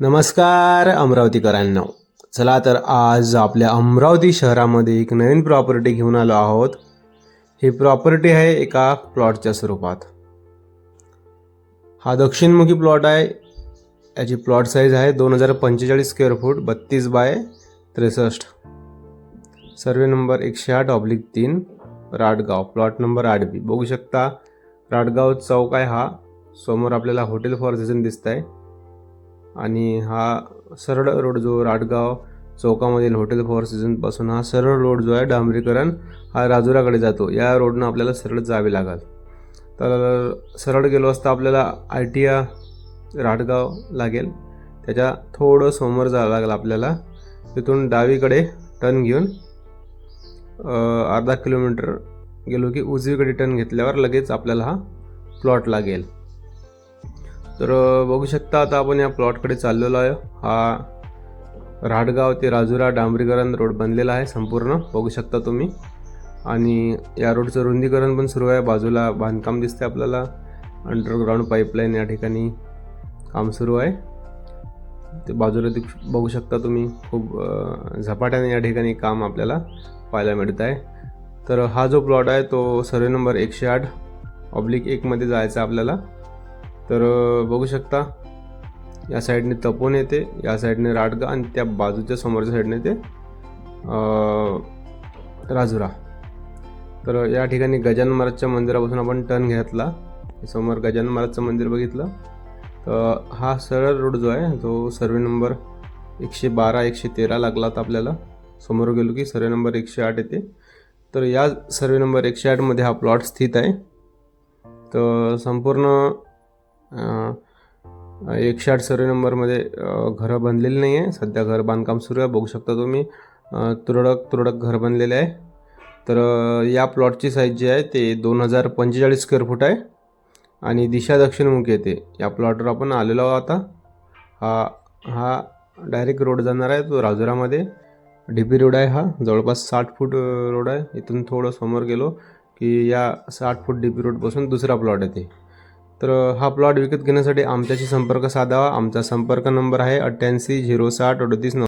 नमस्कार अमरावतीकरांनो चला तर आज आपल्या अमरावती शहरामध्ये एक नवीन प्रॉपर्टी घेऊन आलो आहोत. ही प्रॉपर्टी आहे एका प्लॉटच्या स्वरूपात. हा दक्षिणमुखी प्लॉट आहे. याची प्लॉट साईज आहे दोन हजार पंचेचाळीस स्क्वेअर फूट बत्तीस बाय त्रेसष्ट. सर्वे नंबर एकशे आठ ऑब्लिक तीन राडगाव. प्लॉट नंबर आठ बी बघू शकता राडगाव चौक आहे हा. समोर आपल्याला हॉटेल फॉर सीझन दिसत आहे आणि हा सरळ रोड जो राडगाव चौकामधील हॉटेल फॉर सीझनपासून हा सरळ रोड जो आहे डांबरीकरण हा राजुराकडे जातो. या रोडनं आपल्याला सरळ जावे लागेल. तर सरळ गेलो असता आपल्याला आय टी आ राटगाव लागेल. त्याच्या थोडं समोर जावं लागेल आपल्याला. तिथून डावीकडे टर्न घेऊन अर्धा किलोमीटर गेलो की उजवीकडे टर्न घेतल्यावर लगेच आपल्याला हा प्लॉट लागेल. तर बघू शकता आता आपण या प्लॉटकडे चाललेलो आहे. हा राडगाव ते राजुरा डांबरीकरण रोड बनलेला आहे संपूर्ण बघू शकता तुम्ही. आणि या रोडचं रुंदीकरण पण सुरू आहे. बाजूला बांधकाम दिसते आपल्याला. अंडरग्राऊंड पाईपलाईन या ठिकाणी काम सुरू आहे. ते बाजूला ते बघू शकता तुम्ही. खूप झपाट्याने या ठिकाणी काम आपल्याला पाहायला मिळत आहे. तर हा जो प्लॉट आहे तो सर्वे नंबर एकशे आठ ऑब्लिक एकमध्ये जायचा आहे आपल्याला. तर बघू शकता. या साईडने तपोन येते या साईडने राटगा आणि त्या बाजूच्या समोरच्या साईडने ते राजुरा. तर या ठिकाणी गजानन महाराजच्या मंदिरापासून आपण टर्न घेतला. समोर गजानन महाराजचं मंदिर बघितलं. तर हा सरळ रोड जो आहे तो सर्वे नंबर एकशे बारा एकशे तेरा लागला होता आपल्याला. समोर गेलो की सर्वे नंबर एकशे आठ येते. तर या सर्वे नंबर एकशे आठमध्ये हा प्लॉट स्थित आहे. तर संपूर्ण एकशे आठ सर्वे नंबरमध्ये घरं बनलेली नाही आहे सध्या घर बांधकाम सुरू आहे. बघू शकता तुम्ही तुरडक तुरळक तुरळक घर बनलेले आहे. तर या प्लॉटची साईज जी आहे ते दोन हजार पंचेचाळीस स्क्वेअर फूट आहे. आणि दिशा दक्षिणमुखी येते या प्लॉटवर आपण आलेलो आहोत आता. हा हा डायरेक्ट रोड जाणार आहे तो राजुरामध्ये. डी पी रोड आहे हा. जवळपास साठ फूट रोड आहे. इथून थोडं समोर गेलो की या साठ फूट डी पी रोडपासून दुसरा प्लॉट येते तर हा प्लॉट विकत घेण्यासाठी आमच्याशी संपर्क साधावा. आमचा संपर्क नंबर आहे अठ्ठ्याऐंशी झिरो साठ अडतीस नऊ.